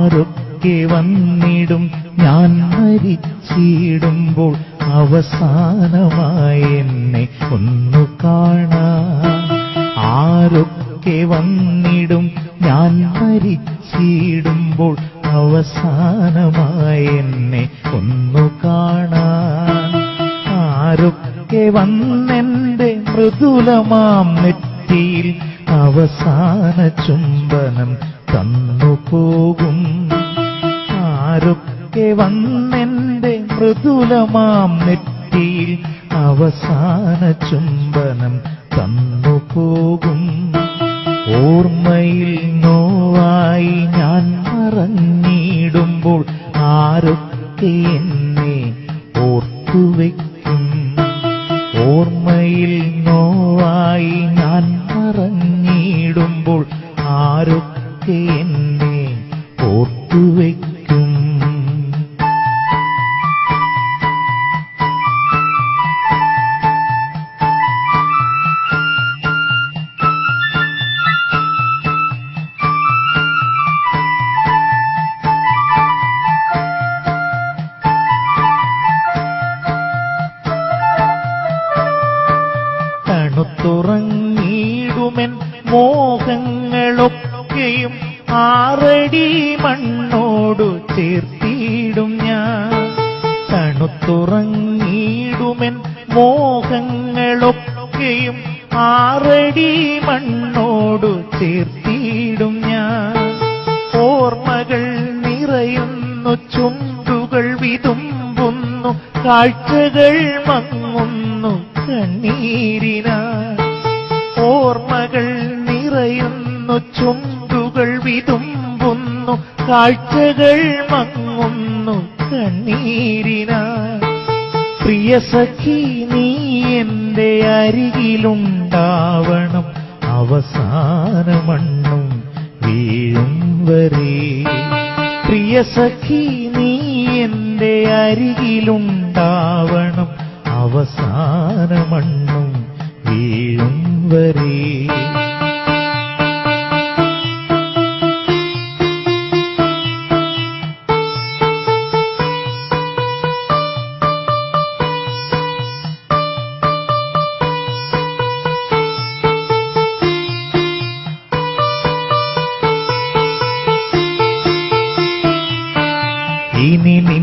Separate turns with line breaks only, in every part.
ആരൊക്കെ വന്നിടും? ഞാൻ മരിച്ചിടുമ്പോൾ അവസാനമായി എന്നെ ഒന്നു കാണാൻ. ആരൊക്കെ വന്നിടും? ഞാൻ മരിച്ചിടുമ്പോൾ അവസാനമായി എന്നെ ഒന്നു കാണാൻ. ആരൊക്കെ വന്നെന്റെ മൃദുലമാം നെറ്റിയിൽ അവസാന ചുംബനം തന്നു പോകും ആരൊക്കെ വന്നെന്റെ മൃദുലമാം നെറ്റിയിൽ അവസാന ചുംബനം തന്നു പോകും ഓർമ്മയിൽ നോവായി ഞാൻ മറഞ്ഞിടുമ്പോൾ ആരൊക്കെ എന്നെ ഓർത്തുവെക്കും ഓർമ്മയിൽ നോവായി ഞാൻ മറഞ്ഞിടുമ്പോൾ ആരൊക്കെ എന്നെ ഓർത്തുവെക്കും തണുത്തുറങ്ങിയിടുമെൻ മണ്ണോടു ചേർത്തിയിടും ഞാൻ. തണുത്തുറങ്ങിയിടുമെൻ മോഹങ്ങളൊക്കെയും ആറടി മണ്ണോടു ചേർത്തിയിടും ഞാൻ. ഓർമ്മകൾ നിറയുന്നു ചുണ്ടുകൾ വിതുമ്പുന്നു കാഴ്ചകൾ മങ്ങുന്നു കണ്ണീരിന ഓർമ്മകൾ നിറയുന്നു ചുണ്ടുകൾ വിതുമ്പുന്നു കാഴ്ചകൾ മങ്ങുന്നു കണ്ണീരിനാ. പ്രിയ സഖി നീ എന്റെ അരികിലുണ്ടാവണം അവസാന മണ്ണും വീഴും വരെ. പ്രിയ സഖി നീ എന്റെ അരികിലുണ്ടാവണം അവസാന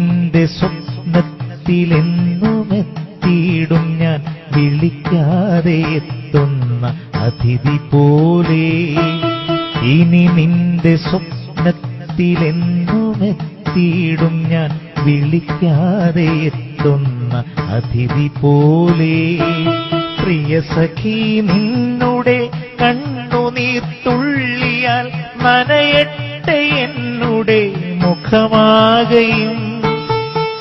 നിന്റെ സ്വപ്നത്തിലെന്നുമെത്തിയിടും ഞാൻ. വിളിക്കാതെ എത്തുന്ന അതിഥി പോലെ. ഇനി നിന്റെ സ്വപ്നത്തിലെന്നുമെത്തിയിടും ഞാൻ. വിളിക്കാതെ എത്തുന്ന അതിഥി പോലെ. പ്രിയ സഖി നിന്നുടെ കണ്ണുനീർ തുള്ളിയാൽ നനയട്ടെ എന്നുടെ മുഖമാകയും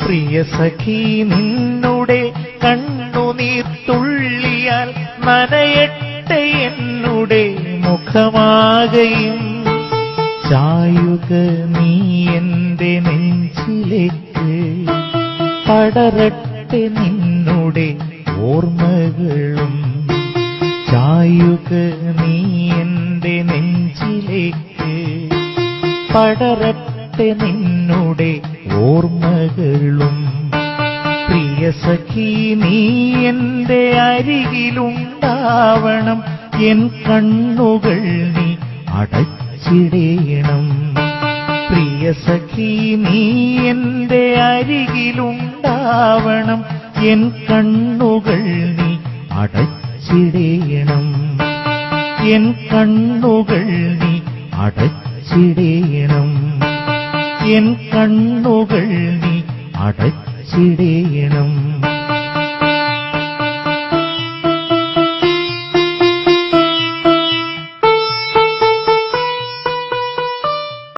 പ്രിയ സഖി നിന്നുടെ കണ്ണുനീർ തുള്ളിയാൽ എന്നുടെ മുഖമാകയും. ചായുക നീ എന്റെ നെഞ്ചിലേക്ക് പടരട്ടെ നിന്നുടെ ഓർമ്മകളും. ചായുക നീ എന്റെ നെഞ്ചിലേക്ക് പടരട്ടെ നിന്നുടെ ഓർമ്മകളും. സഖി നീ എന്റെ അരികിലുണ്ടാവണം. എൻ കണ്ണുകൾ നീ അടച്ചിടേണം. പ്രിയ സഖി നീ എന്റെ അരികിലുണ്ടാവണം. എൻ കണ്ണുകൾ നീ അടച്ചിടേണം. എൻ കണ്ണുകൾ നീ അടച്ചിടേണം. എൻ കണ്ണുകൾ നീ അടച്ചിടേണം